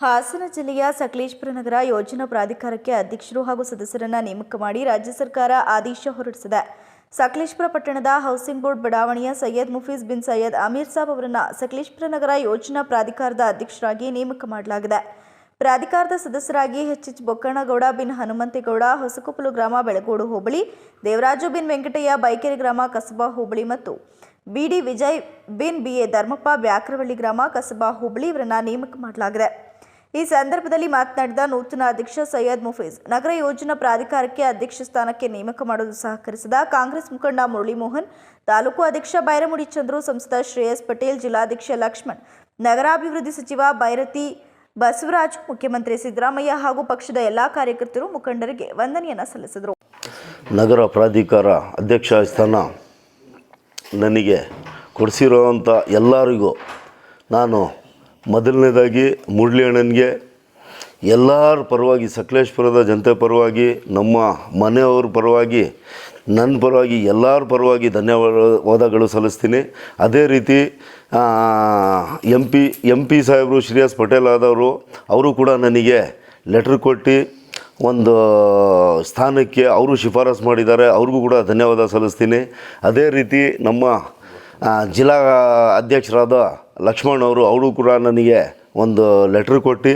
ಹಾಸನ ಜಿಲ್ಲೆಯ ಸಕಲೇಶ್ಪುರ ನಗರ ಯೋಜನಾ ಪ್ರಾಧಿಕಾರಕ್ಕೆ ಅಧ್ಯಕ್ಷರು ಹಾಗೂ ಸದಸ್ಯರನ್ನ ನೇಮಕ ಮಾಡಿ ರಾಜ್ಯ ಸರ್ಕಾರ ಆದೇಶ ಹೊರಡಿಸಿದೆ. ಸಕಲೇಶ್ಪುರ ಪಟ್ಟಣದ ಹೌಸಿಂಗ್ ಬೋರ್ಡ್ ಬಡಾವಣೆಯ ಸೈಯದ್ ಮುಫೀಸ್ ಬಿನ್ ಸೈಯದ್ ಅಮೀರ್ ಸಾಬ್ ಅವರನ್ನು ಸಕಲೇಶ್ಪುರ ನಗರ ಯೋಜನಾ ಪ್ರಾಧಿಕಾರದ ಅಧ್ಯಕ್ಷರಾಗಿ ನೇಮಕ ಮಾಡಲಾಗಿದೆ. ಪ್ರಾಧಿಕಾರದ ಸದಸ್ಯರಾಗಿ ಎಚ್ ಎಚ್ ಬೊಕ್ಕಣ್ಣಗೌಡ ಬಿನ್ ಹನುಮಂತೇಗೌಡ, ಹೊಸಕೊಪ್ಪಲು ಗ್ರಾಮ ಬೆಳಗೋಡು ಹೋಬಳಿ, ದೇವರಾಜು ಬಿನ್ ವೆಂಕಟಯ್ಯ, ಬೈಕೆರೆ ಗ್ರಾಮ ಕಸಬಾ ಹೋಬಳಿ ಮತ್ತು ಬಿಡಿ ವಿಜಯ್ ಬಿನ್ ಬಿಎ ಧರ್ಮಪ್ಪ ಬ್ಯಾಕ್ರವಳ್ಳಿ ಗ್ರಾಮ ಕಸಬಾ ಹುಬ್ಳಿ ಇವರನ್ನ ನೇಮಕ ಮಾಡಲಾಗಿದೆ. ಈ ಸಂದರ್ಭದಲ್ಲಿ ಮಾತನಾಡಿದ ನೂತನ ಅಧ್ಯಕ್ಷ ಸೈಯದ್ ಮುಫೀಜ್ ನಗರ ಯೋಜನಾ ಪ್ರಾಧಿಕಾರಕ್ಕೆ ಅಧ್ಯಕ್ಷ ಸ್ಥಾನಕ್ಕೆ ನೇಮಕ ಮಾಡಲು ಸಹಕರಿಸಿದ ಕಾಂಗ್ರೆಸ್ ಮುಖಂಡ ಮುರಳಿ ಮೋಹನ್ ತಾಲೂಕು ಅಧ್ಯಕ್ಷ ಬೈರಮುಡಿ ಚಂದ್ರು, ಸಂಸದ ಶ್ರೇಯಸ್ ಪಟೇಲ್, ಜಿಲ್ಲಾಧ್ಯಕ್ಷ ಲಕ್ಷ್ಮಣ್, ನಗರಾಭಿವೃದ್ಧಿ ಸಚಿವ ಭೈರತಿ ಬಸವರಾಜ್, ಮುಖ್ಯಮಂತ್ರಿ ಸಿದ್ದರಾಮಯ್ಯ ಹಾಗೂ ಪಕ್ಷದ ಎಲ್ಲಾ ಕಾರ್ಯಕರ್ತರು ಮುಖಂಡರಿಗೆ ವಂದನೆಯನ್ನು ಸಲ್ಲಿಸಿದರು. ನಗರ ಪ್ರಾಧಿಕಾರ ಅಧ್ಯಕ್ಷ ಸ್ಥಾನ ನನಗೆ ಕೊಡಿಸಿರೋವಂಥ ಎಲ್ಲರಿಗೂ ನಾನು ಮೊದಲನೇದಾಗಿ ಮುರಳಿ ಅಣ್ಣನಿಗೆ ಎಲ್ಲರ ಪರವಾಗಿ, ಸಕಲೇಶ್ಪುರದ ಜನತೆ ಪರವಾಗಿ, ನಮ್ಮ ಮನೆಯವ್ರ ಪರವಾಗಿ, ನನ್ನ ಪರವಾಗಿ, ಎಲ್ಲರ ಪರವಾಗಿ ಧನ್ಯವಾದಗಳು ಸಲ್ಲಿಸ್ತೀನಿ. ಅದೇ ರೀತಿ ಎಂ ಪಿ ಎಂ ಪಿ ಸಾಹೇಬರು ಶ್ರೀಯಾಸ್ ಪಟೇಲ್ ಆದವರು, ಅವರು ಕೂಡ ನನಗೆ ಲೆಟ್ರ್ ಕೊಟ್ಟು ಒಂದು ಸ್ಥಾನಕ್ಕೆ ಅವರು ಶಿಫಾರಸು ಮಾಡಿದ್ದಾರೆ, ಅವ್ರಿಗೂ ಕೂಡ ಧನ್ಯವಾದ ಸಲ್ಲಿಸ್ತೀನಿ. ಅದೇ ರೀತಿ ನಮ್ಮ ಜಿಲ್ಲಾ ಅಧ್ಯಕ್ಷರಾದ ಲಕ್ಷ್ಮಣ್ ಅವರು ಅವರು ಕೂಡ ನನಗೆ ಒಂದು ಲೆಟ್ರ್ ಕೊಟ್ಟು,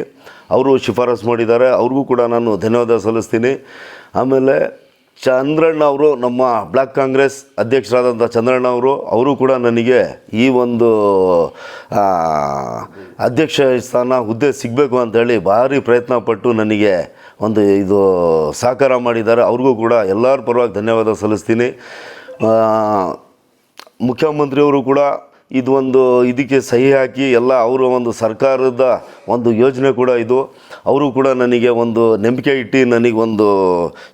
ಅವರು ಶಿಫಾರಸು ಮಾಡಿದ್ದಾರೆ, ಅವ್ರಿಗೂ ಕೂಡ ನಾನು ಧನ್ಯವಾದ ಸಲ್ಲಿಸ್ತೀನಿ. ಆಮೇಲೆ ಚಂದ್ರಣ್ಣ ಅವರು ನಮ್ಮ ಬ್ಲಾಕ್ ಕಾಂಗ್ರೆಸ್ ಅಧ್ಯಕ್ಷರಾದಂಥ ಚಂದ್ರಣ್ಣ ಅವರು ಅವರು ಕೂಡ ನನಗೆ ಈ ಒಂದು ಅಧ್ಯಕ್ಷ ಸ್ಥಾನ ಹುದ್ದೆ ಸಿಗಬೇಕು ಅಂತೇಳಿ ಭಾರಿ ಪ್ರಯತ್ನ ಪಟ್ಟು ನನಗೆ ಒಂದು ಇದು ಸಹಕಾರ ಮಾಡಿದ್ದಾರೆ. ಅವ್ರಿಗೂ ಕೂಡ ಎಲ್ಲರ ಪರವಾಗಿ ಧನ್ಯವಾದ ಸಲ್ಲಿಸ್ತೀನಿ. ಮುಖ್ಯಮಂತ್ರಿಯವರು ಕೂಡ ಇದು ಒಂದು ಇದಕ್ಕೆ ಸಹಿ ಹಾಕಿ ಎಲ್ಲ ಅವರ ಒಂದು ಸರ್ಕಾರದ ಒಂದು ಯೋಜನೆ ಕೂಡ ಇದು. ಅವರು ಕೂಡ ನನಗೆ ಒಂದು ನಂಬಿಕೆ ಇಟ್ಟು ನನಗೆ ಒಂದು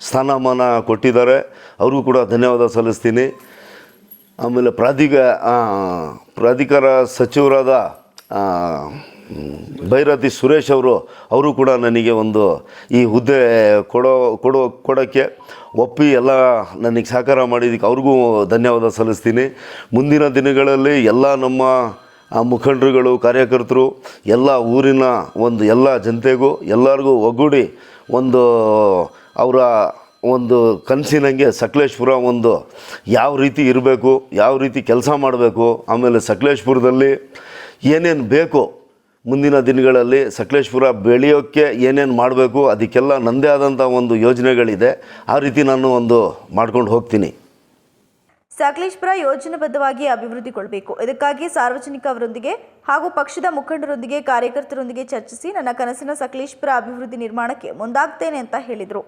ಸ್ಥಾನಮಾನ ಕೊಟ್ಟಿದ್ದಾರೆ. ಅವ್ರಿಗೂ ಕೂಡ ಧನ್ಯವಾದ ಸಲ್ಲಿಸ್ತೀನಿ. ಆಮೇಲೆ ಪ್ರಾಧಿಕ ಪ್ರಾಧಿಕಾರ ಸಚಿವರಾದ ಭೈರತಿ ಸುರೇಶ್ ಅವರು ಅವರು ಕೂಡ ನನಗೆ ಒಂದು ಈ ಹುದ್ದೆ ಕೊಡೋ ಕೊಡೋ, ಕೊಡೋಕ್ಕೆ ಒಪ್ಪಿ ಎಲ್ಲ ನನಗೆ ಸಹಕಾರ ಮಾಡಿದ್ದಕ್ಕೆ ಅವ್ರಿಗೂ ಧನ್ಯವಾದ ಸಲ್ಲಿಸ್ತೀನಿ. ಮುಂದಿನ ದಿನಗಳಲ್ಲಿ ಎಲ್ಲ ನಮ್ಮ ಮುಖಂಡರುಗಳು, ಕಾರ್ಯಕರ್ತರು, ಎಲ್ಲ ಊರಿನ ಒಂದು ಎಲ್ಲ ಜನತೆಗೂ ಎಲ್ಲರಿಗೂ ಒಗ್ಗೂಡಿ ಒಂದು ಅವರ ಒಂದು ಕನಸಿನಂಗೆ ಸಕಲೇಶ್ಪುರ ಒಂದು ಯಾವ ರೀತಿ ಇರಬೇಕು, ಯಾವ ರೀತಿ ಕೆಲಸ ಮಾಡಬೇಕು, ಆಮೇಲೆ ಸಕಲೇಶ್ಪುರದಲ್ಲಿ ಏನೇನು ಬೇಕು ಮುಂದಿನ ದಿನಗಳಲ್ಲಿ ಸಕಲೇಶ್ಪುರ ಬೆಳೆಯೋಕ್ಕೆ ಏನೇನು ಮಾಡಬೇಕು ಅದಕ್ಕೆಲ್ಲ ನನ್ನದೇ ಆದಂಥ ಒಂದು ಯೋಜನೆಗಳಿದೆ. ಆ ರೀತಿ ನಾನು ಒಂದು ಮಾಡ್ಕೊಂಡು ಹೋಗ್ತೀನಿ. ಸಕಲೇಶ್ಪುರ ಯೋಜನಾಬದ್ಧವಾಗಿ ಅಭಿವೃದ್ಧಿಗೊಳ್ಳಬೇಕು ಇದಕ್ಕಾಗಿ ಸಾರ್ವಜನಿಕರೊಂದಿಗೆ ಹಾಗೂ ಪಕ್ಷದ ಮುಖಂಡರೊಂದಿಗೆ, ಕಾರ್ಯಕರ್ತರೊಂದಿಗೆ ಚರ್ಚಿಸಿ ನನ್ನ ಕನಸಿನ ಸಕಲೇಶ್ಪುರ ಅಭಿವೃದ್ಧಿ ನಿರ್ಮಾಣಕ್ಕೆ ಮುಂದಾಗ್ತೇನೆ ಅಂತ ಹೇಳಿದರು.